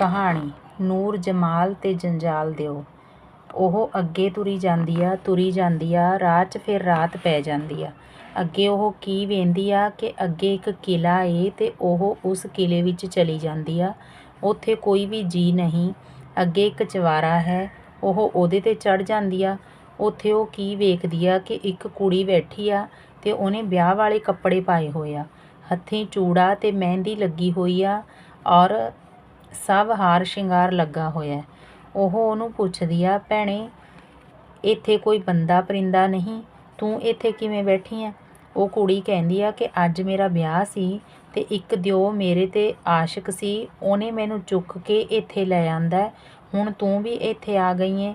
ਕਹਾਣੀ, ਨੂਰ ਜਮਾਲ ਤੇ ਜੰਜਾਲ ਦਿਓ। ਉਹ ਅੱਗੇ ਤੁਰੀ ਜਾਂਦੀ ਆ, ਤੁਰੀ ਜਾਂਦੀ ਆ ਰਾਹ 'ਚ ਫਿਰ ਰਾਤ ਪੈ ਜਾਂਦੀ ਆ। ਅੱਗੇ ਉਹ ਕੀ ਵੇਂਦੀ ਆ ਕਿ ਅੱਗੇ ਇੱਕ ਕਿਲਾ ਏ ਤੇ ਉਹ ਉਸ ਕਿਲੇ ਵਿੱਚ ਚਲੀ ਜਾਂਦੀ ਆ। ਉੱਥੇ ਕੋਈ ਵੀ ਜੀ ਨਹੀਂ, ਅੱਗੇ ਇੱਕ ਚਵਾਰਾ ਹੈ, ਉਹ ਉਹਦੇ ਤੇ ਚੜ ਜਾਂਦੀ ਆ। ਉੱਥੇ ਉਹ ਕੀ ਵੇਖਦੀ ਆ ਕਿ ਇੱਕ ਕੁੜੀ ਬੈਠੀ ਆ ਤੇ ਉਹਨੇ ਵਿਆਹ ਵਾਲੇ ਕੱਪੜੇ ਪਾਏ ਹੋਏ ਆ। ਹੱਥੀਂ ਚੂੜਾ ਤੇ ਮਹਿੰਦੀ ਲੱਗੀ ਹੋਈ ਆ ਔਰ ਸਭ ਹਾਰ ਸ਼ਿੰਗਾਰ ਲੱਗਾ ਹੋਇਆ ਉਹ ਉਹਨੂੰ ਪੁੱਛਦੀ ਆ, ਭੈਣੇ, ਇੱਥੇ ਕੋਈ ਬੰਦਾ ਪਰਿੰਦਾ ਨਹੀਂ? ਤੂੰ ਇੱਥੇ ਕਿਵੇਂ ਬੈਠੀ ਆ ਉਹ ਕੁੜੀ ਕਹਿੰਦੀ ਆ ਕਿ ਅੱਜ ਮੇਰਾ ਵਿਆਹ ਸੀ ਤੇ ਇੱਕ ਦਿਓ ਮੇਰੇ ਤੇ ਆਸ਼ਿਕ ਸੀ, ਉਹਨੇ ਮੈਨੂੰ ਚੁੱਕ ਕੇ ਇੱਥੇ ਲੈ ਆਂਦਾ ਹੁਣ ਤੂੰ ਵੀ ਇੱਥੇ ਆ ਗਈ ਏ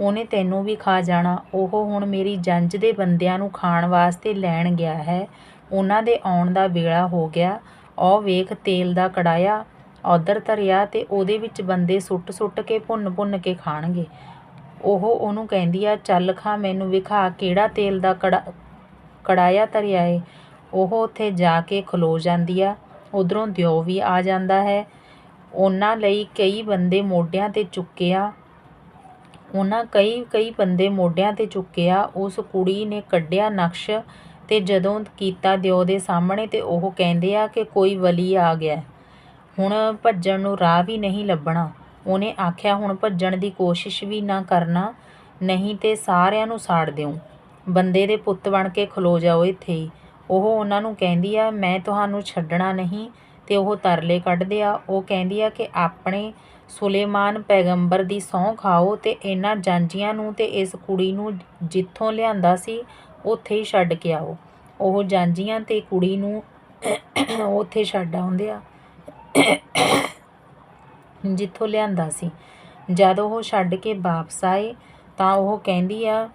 ਉਹਨੇ ਤੈਨੂੰ ਵੀ ਖਾ ਜਾਣਾ। ਉਹ ਹੁਣ ਮੇਰੀ ਜੰਜ ਦੇ ਬੰਦਿਆਂ ਨੂੰ ਖਾਣ ਵਾਸਤੇ ਲੈਣ ਗਿਆ ਹੈ। ਉਹਨਾਂ ਦੇ ਆਉਣ ਦਾ ਵੇਲਾ ਹੋ ਗਿਆ। ਉਹ ਵੇਖ ਤੇਲ ਦਾ ਕੜਾਇਆ। ਉਧਰ ਧਰਿਆ ਤੇ ਉਹਦੇ ਵਿੱਚ ਬੰਦੇ ਸੁੱਟ ਸੁੱਟ ਕੇ, ਭੁੰਨ ਭੁੰਨ ਕੇ ਖਾਣਗੇ। ਉਹ ਉਹਨੂੰ ਕਹਿੰਦੀ ਆ, ਚੱਲ ਖਾਂ, ਮੈਨੂੰ ਵਿਖਾ ਕਿਹੜਾ ਤੇਲ ਦਾ ਕੜਾ, ਕੜਾਇਆ ਧਰਿਆ ਏ? ਉਹ ਉੱਥੇ ਜਾ ਕੇ ਖਲੋ ਜਾਂਦੀ ਆ। ਉਧਰੋਂ ਦਿਓ ਵੀ ਆ ਜਾਂਦਾ ਹੈ। ਉਹਨਾਂ ਲਈ ਕਈ ਬੰਦੇ ਮੋਢਿਆਂ ਤੇ ਚੁੱਕਿਆ ਉਹਨਾਂ ਕਈ ਕਈ ਬੰਦੇ ਮੋਢਿਆਂ ਤੇ ਚੁੱਕਿਆ ਉਸ ਕੁੜੀ ਨੇ ਕੱਢਿਆ ਨਕਸ਼ ਤੇ ਜਦੋਂ ਕੀਤਾ ਦਿਓ ਦੇ ਸਾਹਮਣੇ ਤੇ ਉਹ ਕਹਿੰਦੇ ਆ ਕਿ ਕੋਈ ਵਲੀ ਆ ਗਿਆ। ਹੁਣ ਭੱਜਣ ਨੂੰ ਰਾਹ ਵੀ ਨਹੀਂ ਲੱਭਣਾ। ਉਹਨੇ ਆਖਿਆ, ਹੁਣ ਭੱਜਣ ਦੀ ਕੋਸ਼ਿਸ਼ ਵੀ ਨਾ ਕਰਨਾ, ਨਹੀਂ ਤੇ ਸਾਰਿਆਂ ਨੂੰ ਸਾੜ ਦਿਉ। ਬੰਦੇ ਦੇ ਪੁੱਤ ਬਣ ਕੇ ਖਲੋ ਜਾਓ ਇੱਥੇ ਹੀ। ਉਹ ਉਹਨਾਂ ਨੂੰ ਕਹਿੰਦੀ ਆ, ਮੈਂ ਤੁਹਾਨੂੰ ਛੱਡਣਾ ਨਹੀਂ। ਤੇ ਉਹ ਤਰਲੇ ਕੱਢਦੇ ਆ। ਉਹ ਕਹਿੰਦੀ ਆ ਕਿ ਆਪਣੇ ਸੁਲੇਮਾਨ ਪੈਗੰਬਰ ਦੀ ਸਹੁੰ ਖਾਓ ਤੇ ਇਹਨਾਂ ਜਾਂਜੀਆਂ ਨੂੰ ਤੇ ਇਸ ਕੁੜੀ ਨੂੰ ਜਿੱਥੋਂ ਲਿਆਂਦਾ ਸੀ, ਉੱਥੇ ਹੀ ਛੱਡ ਕੇ ਆਓ। ਉਹ ਜਾਂਜੀਆਂ ਤੇ ਕੁੜੀ ਨੂੰ ਉੱਥੇ ਛੱਡ ਆਉਂਦੇ ਆ। ਜਿੱਥੋਂ ਲਿਆਂਦਾ ਸੀ। ਜਦ ਉਹ ਛੱਡ ਕੇ ਵਾਪਸ ਆਏ ਤਾਂ ਉਹ ਕਹਿੰਦੀ ਆ,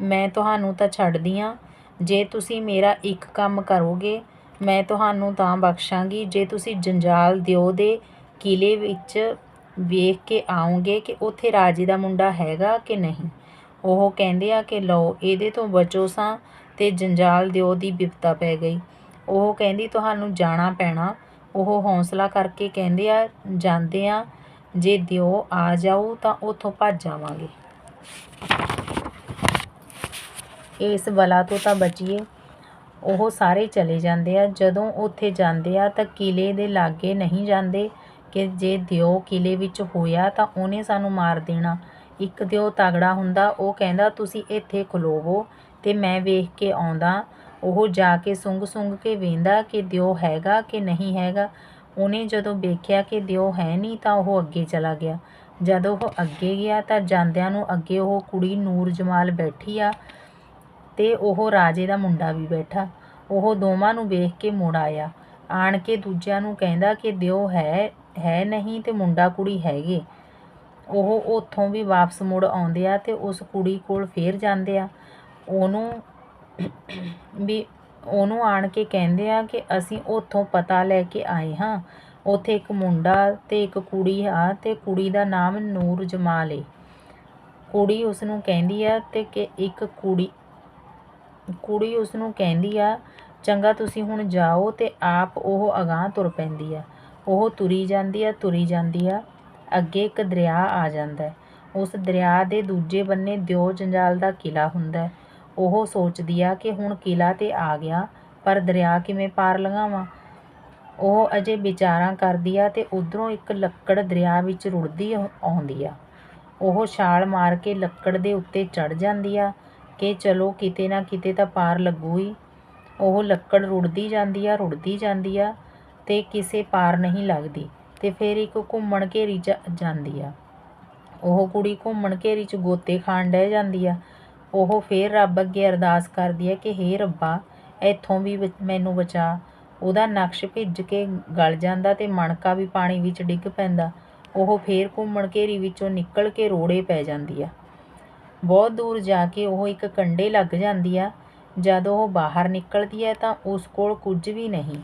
ਮੈਂ ਤੁਹਾਨੂੰ ਤਾਂ ਛੱਡਦੀ ਆ। ਜੇ ਤੁਸੀਂ ਮੇਰਾ ਇੱਕ ਕੰਮ ਕਰੋਗੇ, ਮੈਂ ਤੁਹਾਨੂੰ ਤਾਂ ਬਖਸ਼ਾਂਗੀ। ਜੇ ਤੁਸੀਂ ਜੰਜਾਲ ਦਿਓ ਦੇ ਕਿਲੇ ਵਿੱਚ ਵੇਖ ਕੇ ਆਉਂਗੇ ਕਿ ਉੱਥੇ ਰਾਜੇ ਦਾ ਮੁੰਡਾ ਹੈਗਾ ਕਿ ਨਹੀਂ। ਉਹ ਕਹਿੰਦੇ ਆ ਕਿ ਲਓ, ਇਹਦੇ ਤੋਂ ਬਚੋ ਸਾਂ ਤੇ ਜੰਜਾਲ ਦਿਓ ਦੀ ਬਿਪਤਾ ਪੈ ਗਈ। ਉਹ ਕਹਿੰਦੀ, ਤੁਹਾਨੂੰ ਜਾਣਾ ਪੈਣਾ। ਉਹ ਹੌਸਲਾ ਕਰਕੇ ਕਹਿੰਦੇ ਆ, ਜਾਂਦੇ ਆ, ਜੇ ਦਿਓ ਆ ਜਾਊ ਤਾਂ ਉੱਥੋਂ ਭੱਜ ਜਾਵਾਂਗੇ ਇਸ ਬਲਾ ਤੋਂ ਤਾਂ ਬਚੀਏ। ਉਹ ਸਾਰੇ ਚਲੇ ਜਾਂਦੇ ਆ। ਜਦੋਂ ਉੱਥੇ ਜਾਂਦੇ ਆ ਤਾਂ ਕਿਲੇ ਦੇ ਲਾਗੇ ਨਹੀਂ ਜਾਂਦੇ ਕਿ ਜੇ ਦਿਓ ਕਿਲੇ ਵਿੱਚ ਹੋਇਆ ਤਾਂ ਉਹਨੇ ਸਾਨੂੰ ਮਾਰ ਦੇਣਾ। ਇੱਕ ਦਿਓ ਤਗੜਾ ਹੁੰਦਾ, ਉਹ ਕਹਿੰਦਾ, ਤੁਸੀਂ ਇੱਥੇ ਖਲੋਵੋ ਤੇ ਮੈਂ ਵੇਖ ਕੇ ਆਉਂਦਾ ਉਹ ਜਾ ਕੇ ਸੁੰਘ ਸੁੰਘ ਕੇ ਵੇਂਦਾ ਕਿ ਦਿਓ ਹੈਗਾ ਕਿ ਨਹੀਂ ਹੈਗਾ। ਉਹਨੇ ਜਦੋਂ ਵੇਖਿਆ ਕਿ ਦਿਓ ਹੈ ਨਹੀਂ ਤਾਂ ਉਹ ਅੱਗੇ ਚਲਾ ਗਿਆ। ਜਦੋਂ ਉਹ ਅੱਗੇ ਗਿਆ ਤਾਂ ਜਾਂਦਿਆਂ ਨੂੰ ਅੱਗੇ ਉਹ ਕੁੜੀ ਨੂਰ ਜਮਾਲ ਬੈਠੀ ਆ ਤੇ ਉਹ ਰਾਜੇ ਦਾ ਮੁੰਡਾ ਵੀ ਬੈਠਾ। ਉਹ ਦੋਵਾਂ ਨੂੰ ਵੇਖ ਕੇ ਮੁੜ ਆਇਆ। ਆਣ ਕੇ ਦੂਜਿਆਂ ਨੂੰ ਕਹਿੰਦਾ ਕਿ ਦਿਓ ਹੈ ਹੈ ਨਹੀਂ ਤੇ ਮੁੰਡਾ ਕੁੜੀ ਹੈਗੇ। ਉਹ ਉੱਥੋਂ ਵੀ ਵਾਪਸ ਮੁੜ ਆਉਂਦੇ ਆ ਤੇ ਉਸ ਕੁੜੀ ਕੋਲ ਫੇਰ ਜਾਂਦੇ ਆ। ਉਹਨੂੰ ਵੀ ਉਹਨੂੰ ਆਣ ਕੇ ਕਹਿੰਦੇ ਆ ਕਿ ਅਸੀਂ ਉੱਥੋਂ ਪਤਾ ਲੈ ਕੇ ਆਏ ਹਾਂ। ਉੱਥੇ ਇੱਕ ਮੁੰਡਾ ਅਤੇ ਇੱਕ ਕੁੜੀ ਆ ਅਤੇ ਕੁੜੀ ਦਾ ਨਾਮ ਨੂਰ ਜਮਾਲ ਏ। ਕੁੜੀ ਉਸ ਨੂੰ ਕਹਿੰਦੀ ਆ ਅਤੇ ਕਿ ਇੱਕ ਕੁੜੀ ਕੁੜੀ ਉਸ ਨੂੰ ਕਹਿੰਦੀ ਆ, ਚੰਗਾ ਤੁਸੀਂ ਹੁਣ ਜਾਓ ਅਤੇ ਆਪ ਉਹ ਅਗਾਂਹ ਤੁਰ ਪੈਂਦੀ ਆ। ਉਹ ਤੁਰੀ ਜਾਂਦੀ ਆ, ਤੁਰੀ ਜਾਂਦੀ ਆ। ਅੱਗੇ ਇੱਕ ਦਰਿਆ ਆ ਜਾਂਦਾ ਉਸ ਦਰਿਆ ਦੇ ਦੂਜੇ ਬੰਨੇ ਦਿਓ ਜੰਜਾਲ ਦਾ ਕਿਲਾ ਹੁੰਦਾ ਉਹ ਸੋਚਦੀ ਆ ਕਿ ਹੁਣ ਕਿਲਾ ਤੇ ਆ ਗਿਆ, ਪਰ ਦਰਿਆ ਕਿਵੇਂ ਪਾਰ ਲੰਘਾਵਾਂ? ਉਹ ਅਜੇ ਵਿਚਾਰਾਂ ਕਰਦੀ ਆ ਤੇ ਉਧਰੋਂ ਇੱਕ ਲੱਕੜ ਦਰਿਆ ਵਿੱਚ ਰੁੜਦੀ ਆਉਂਦੀ ਆ। ਉਹ ਛਾਲ ਮਾਰ ਕੇ ਲੱਕੜ ਦੇ ਉੱਤੇ ਚੜ ਜਾਂਦੀ ਆ ਕਿ ਚਲੋ ਕਿਤੇ ਨਾ ਕਿਤੇ ਤਾਂ ਪਾਰ ਲੱਗੂ ਹੀ ਉਹ ਲੱਕੜ ਰੁੜਦੀ ਜਾਂਦੀ ਆ, ਰੁੜਦੀ ਜਾਂਦੀ ਆ ਤੇ ਕਿਸੇ ਪਾਰ ਨਹੀਂ ਲੱਗਦੀ ਤੇ ਫਿਰ ਇੱਕ ਘੁੰਮਣ ਘੇਰੀ ਚ ਜਾਂਦੀ ਆ। ਉਹ ਕੁੜੀ ਘੁੰਮਣ ਘੇਰੀ ਚ ਗੋਤੇ ਖਾਣ ਡਹਿ ਜਾਂਦੀ ਆ। ਉਹ ਫਿਰ ਰੱਬ ਅੱਗੇ ਅਰਦਾਸ ਕਰਦੀ ਆ ਕਿ, ਹੇ ਰੱਬਾ, ਇੱਥੋਂ ਵੀ ਬ- ਮੈਨੂੰ ਬਚਾ। ਉਹਦਾ ਨਕਸ਼ ਭਿੱਜ ਕੇ ਗਲ ਜਾਂਦਾ ਤੇ ਮਣਕਾ ਵੀ ਪਾਣੀ ਵਿੱਚ ਡਿੱਗ ਪੈਂਦਾ। ਉਹ ਫੇਰ ਘੁੰਮਣ ਘੇਰੀ ਵਿੱਚੋਂ ਨਿਕਲ ਕੇ ਰੋੜੇ ਪੈ ਜਾਂਦੀ ਆ। ਬਹੁਤ ਦੂਰ ਜਾ ਕੇ ਉਹ ਇੱਕ ਕੰਡੇ ਲੱਗ ਜਾਂਦੀ ਆ। ਜਦ ਉਹ ਬਾਹਰ ਨਿਕਲਦੀ ਹੈ ਤਾਂ ਉਸ ਕੋਲ ਕੁਝ ਵੀ ਨਹੀਂ,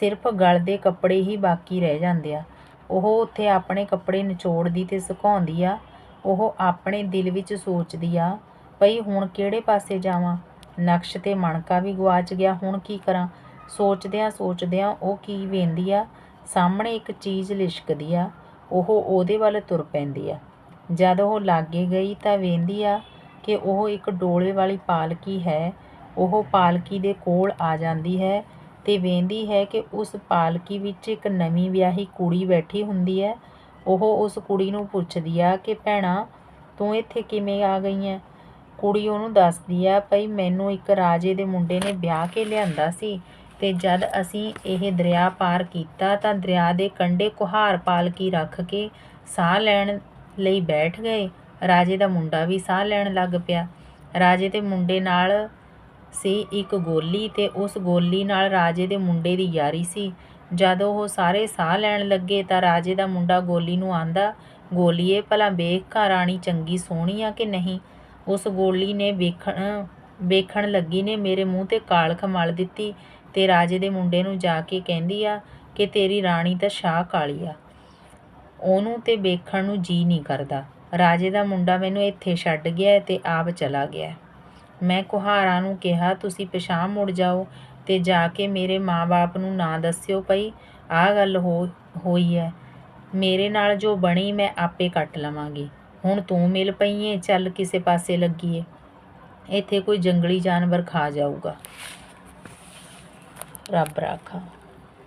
ਸਿਰਫ ਗਲ ਦੇ ਕੱਪੜੇ ਹੀ ਬਾਕੀ ਰਹਿ ਜਾਂਦੇ ਆ। ਉਹ ਉੱਥੇ ਆਪਣੇ ਕੱਪੜੇ ਨਿਚੋੜਦੀ ਤੇ ਸੁਕਾਉਂਦੀ ਆ। ਉਹ ਆਪਣੇ ਦਿਲ ਵਿੱਚ ਸੋਚਦੀ ਆ ਭਈ ਹੁਣ ਕਿਹੜੇ ਪਾਸੇ ਜਾਵਾਂ? ਨਕਸ਼ ਤੇ ਮਣਕਾ ਵੀ ਗਵਾਚ ਗਿਆ, ਹੁਣ ਕੀ ਕਰਾਂ? ਸੋਚਦਿਆਂ ਸੋਚਦਿਆਂ ਉਹ ਕੀ ਵੇਂਦੀ ਆ? ਸਾਹਮਣੇ ਇੱਕ ਚੀਜ਼ ਲਿਸ਼ਕਦੀ ਆ, ਉਹ ਉਹਦੇ ਵੱਲ ਤੁਰ ਪੈਂਦੀ ਆ। ਜਦ ਉਹ ਲਾਗੇ ਗਈ ਤਾਂ ਵੇਂਦੀ ਆ ਕਿ ਉਹ ਇੱਕ ਡੋਲੇ ਵਾਲੀ ਪਾਲਕੀ ਹੈ, ਉਹ ਪਾਲਕੀ ਦੇ ਕੋਲ ਆ ਜਾਂਦੀ ਹੈ ਤੇ ਵੇਂਦੀ ਹੈ ਕਿ ਉਸ ਪਾਲਕੀ ਵਿੱਚ ਇੱਕ ਨਵੀਂ ਵਿਆਹੀ ਕੁੜੀ ਬੈਠੀ ਹੁੰਦੀ ਹੈ। ਉਹ ਉਸ ਕੁੜੀ ਨੂੰ ਪੁੱਛਦੀ ਆ ਕਿ, ਭੈਣਾ, ਤੂੰ ਇੱਥੇ ਕਿਵੇਂ ਆ ਗਈ ਹੈ ਕੁੜੀ ਉਹਨੂੰ ਦੱਸਦੀ ਆ, ਭਈ ਮੈਨੂੰ ਇੱਕ ਰਾਜੇ ਦੇ ਮੁੰਡੇ ਨੇ ਵਿਆਹ ਕੇ ਲਿਆਂਦਾ ਸੀ ਤੇ ਜਦ ਅਸੀਂ ਇਹ ਦਰਿਆ ਪਾਰ ਕੀਤਾ ਤਾਂ ਦਰਿਆ ਦੇ ਕੰਢੇ ਕੁਹਾਰ ਪਾਲਕੀ ਰੱਖ ਕੇ ਸਾਹ ਲੈਣ ਲਈ ਬੈਠ ਗਏ। ਰਾਜੇ ਦਾ ਮੁੰਡਾ ਵੀ ਸਾਹ ਲੈਣ ਲੱਗ ਪਿਆ। ਰਾਜੇ ਦੇ ਮੁੰਡੇ ਨਾਲ ਸੀ ਇੱਕ ਗੋਲੀ ਤੇ ਉਸ ਗੋਲੀ ਨਾਲ ਰਾਜੇ ਦੇ ਮੁੰਡੇ ਦੀ ਯਾਰੀ ਸੀ। ਜਦ ਉਹ ਸਾਰੇ ਸਾਹ ਲੈਣ ਲੱਗੇ ਤਾਂ ਰਾਜੇ ਦਾ ਮੁੰਡਾ ਗੋਲੀ ਨੂੰ ਆਂਦਾ, ਗੋਲੀਏ, ਭਲਾ ਵੇਖ ਘਰ ਰਾਣੀ ਚੰਗੀ ਸੋਹਣੀ ਆ ਕਿ ਨਹੀਂ? ਉਸ ਗੋਲੀ ਨੇ ਵੇਖਣ ਵੇਖਣ ਲੱਗੀ ਨੇ ਮੇਰੇ ਮੂੰਹ ਤੇ ਕਾਲਖ ਮਲ ਦਿੱਤੀ ਤੇ ਰਾਜੇ ਦੇ ਮੁੰਡੇ ਨੂੰ ਜਾ ਕੇ ਕਹਿੰਦੀ ਆ ਕਿ ਤੇਰੀ ਰਾਣੀ ਤਾਂ ਸ਼ਾਹ ਕਾਲੀ ਆ। ਉਹਨੂੰ ਤੇ ਵੇਖਣ ਨੂੰ ਜੀ ਨਹੀਂ ਕਰਦਾ। ਰਾਜੇ ਦਾ ਮੁੰਡਾ ਮੈਨੂੰ ਇੱਥੇ ਛੱਡ ਗਿਆ ਹੈ ਤੇ ਆਪ ਚਲਾ ਗਿਆ। ਮੈਂ ਕੁਹਾਰਾਂ ਨੂੰ ਕਿਹਾ, ਤੁਸੀਂ ਪਿਛਾਂਹ ਮੁੜ ਜਾਓ ਤੇ ਜਾ ਕੇ ਮੇਰੇ ਮਾਂ-ਬਾਪ ਨੂੰ ਨਾ ਦੱਸਿਓ ਪਈ ਆਹ ਗੱਲ ਹੋ, ਹੋਈ ਹੈ ਮੇਰੇ ਨਾਲ ਜੋ ਬਣੀ, ਮੈਂ ਆਪੇ ਕੱਟ ਲਵਾਂਗੀ। ਹੁਣ ਤੂੰ ਮਿਲ ਪਈ ਏ, ਚੱਲ ਕਿਸੇ ਪਾਸੇ ਲੱਗੀਏ। ਇੱਥੇ ਕੋਈ ਜੰਗਲੀ ਜਾਨਵਰ ਖਾ ਜਾਊਗਾ। ਰੱਬ ਰਾਖਾ।